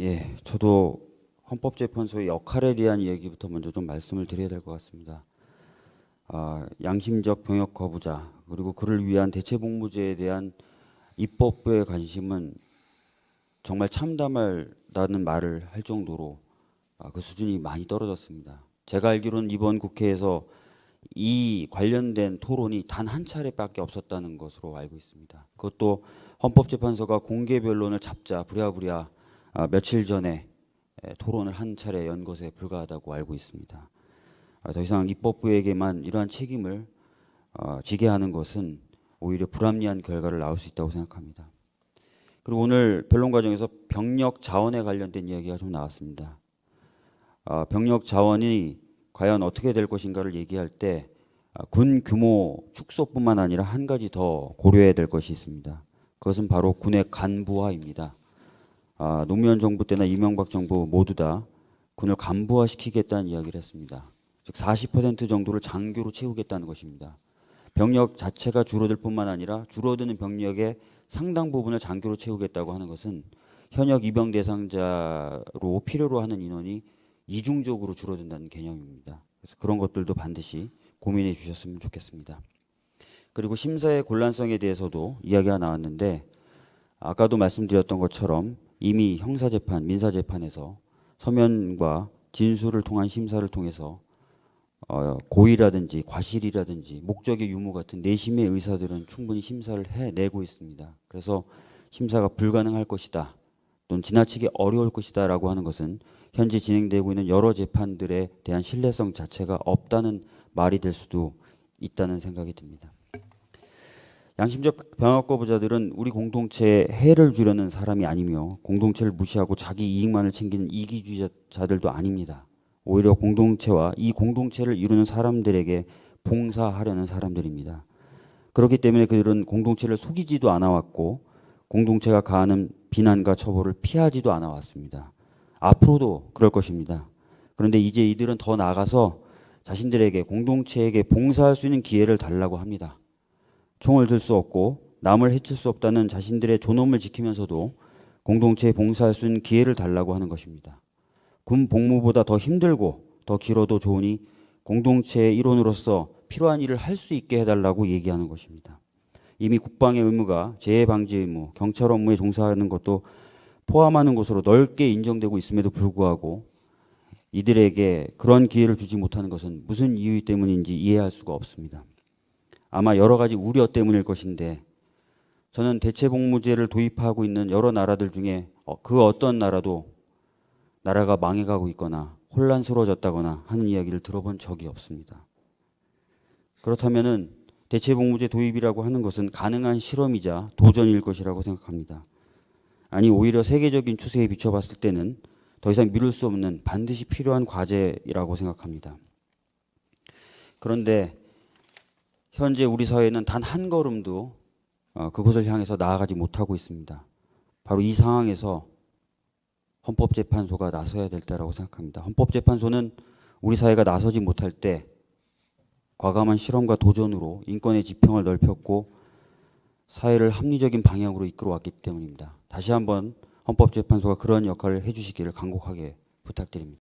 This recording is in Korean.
예, 저도 헌법재판소의 역할에 대한 이야기부터 먼저 좀 말씀을 드려야 될 것 같습니다. 아, 양심적 병역 거부자 그리고 그를 위한 대체복무제에 대한 입법부의 관심은 정말 참담하다는 말을 할 정도로 아, 그 수준이 많이 떨어졌습니다. 제가 알기로는 이번 국회에서 이 관련된 토론이 단 한 차례밖에 없었다는 것으로 알고 있습니다. 그것도 헌법재판소가 공개 변론을 잡자 부랴부랴 아, 며칠 전에 에, 토론을 한 차례 연 것에 불과하다고 알고 있습니다. 아, 더 이상 입법부에게만 이러한 책임을 어, 지게 하는 것은 오히려 불합리한 결과를 낳을 수 있다고 생각합니다. 그리고 오늘 변론 과정에서 병력 자원에 관련된 이야기가 좀 나왔습니다. 아, 병력 자원이 과연 어떻게 될 것인가를 얘기할 때 아, 군 규모 축소뿐만 아니라 한 가지 더 고려해야 될 것이 있습니다. 그것은 바로 군의 간부화입니다. 아, 노무현 정부 때나 이명박 정부 모두 다 군을 간부화시키겠다는 이야기를 했습니다. 즉 40% 정도를 장교로 채우겠다는 것입니다. 병력 자체가 줄어들 뿐만 아니라 줄어드는 병력의 상당 부분을 장교로 채우겠다고 하는 것은 현역 입영 대상자로 필요로 하는 인원이 이중적으로 줄어든다는 개념입니다. 그래서 그런 것들도 반드시 고민해 주셨으면 좋겠습니다. 그리고 심사의 곤란성에 대해서도 이야기가 나왔는데 아까도 말씀드렸던 것처럼 이미 형사재판, 민사재판에서 서면과 진술을 통한 심사를 통해서 어, 고의라든지 과실이라든지 목적의 유무 같은 내심의 의사들은 충분히 심사를 해내고 있습니다. 그래서 심사가 불가능할 것이다 또는 지나치게 어려울 것이다 라고 하는 것은 현재 진행되고 있는 여러 재판들에 대한 신뢰성 자체가 없다는 말이 될 수도 있다는 생각이 듭니다. 양심적 병역 거부자들은 우리 공동체에 해를 주려는 사람이 아니며 공동체를 무시하고 자기 이익만을 챙기는 이기주의자들도 아닙니다. 오히려 공동체와 이 공동체를 이루는 사람들에게 봉사하려는 사람들입니다. 그렇기 때문에 그들은 공동체를 속이지도 않아왔고 공동체가 가하는 비난과 처벌을 피하지도 않아왔습니다. 앞으로도 그럴 것입니다. 그런데 이제 이들은 더 나아가서 자신들에게 공동체에게 봉사할 수 있는 기회를 달라고 합니다. 총을 들 수 없고 남을 해칠 수 없다는 자신들의 존엄을 지키면서도 공동체에 봉사할 수 있는 기회를 달라고 하는 것입니다. 군 복무보다 더 힘들고 더 길어도 좋으니 공동체의 일원으로서 필요한 일을 할 수 있게 해달라고 얘기하는 것입니다. 이미 국방의 의무가 재해 방지 의무, 경찰 업무에 종사하는 것도 포함하는 것으로 넓게 인정되고 있음에도 불구하고 이들에게 그런 기회를 주지 못하는 것은 무슨 이유 때문인지 이해할 수가 없습니다. 아마 여러 가지 우려 때문일 것인데 저는 대체복무제를 도입하고 있는 여러 나라들 중에 어, 그 어떤 나라도 나라가 망해가고 있거나 혼란스러워졌다거나 하는 이야기를 들어본 적이 없습니다. 그렇다면은 대체복무제 도입이라고 하는 것은 가능한 실험이자 도전일 것이라고 생각합니다. 아니 오히려 세계적인 추세에 비춰봤을 때는 더 이상 미룰 수 없는 반드시 필요한 과제라고 생각합니다. 그런데 현재 우리 사회는 단 한 걸음도 어, 그곳을 향해서 나아가지 못하고 있습니다. 바로 이 상황에서 헌법재판소가 나서야 될 때라고 생각합니다. 헌법재판소는 우리 사회가 나서지 못할 때 과감한 실험과 도전으로 인권의 지평을 넓혔고 사회를 합리적인 방향으로 이끌어왔기 때문입니다. 다시 한번 헌법재판소가 그런 역할을 해주시기를 간곡하게 부탁드립니다.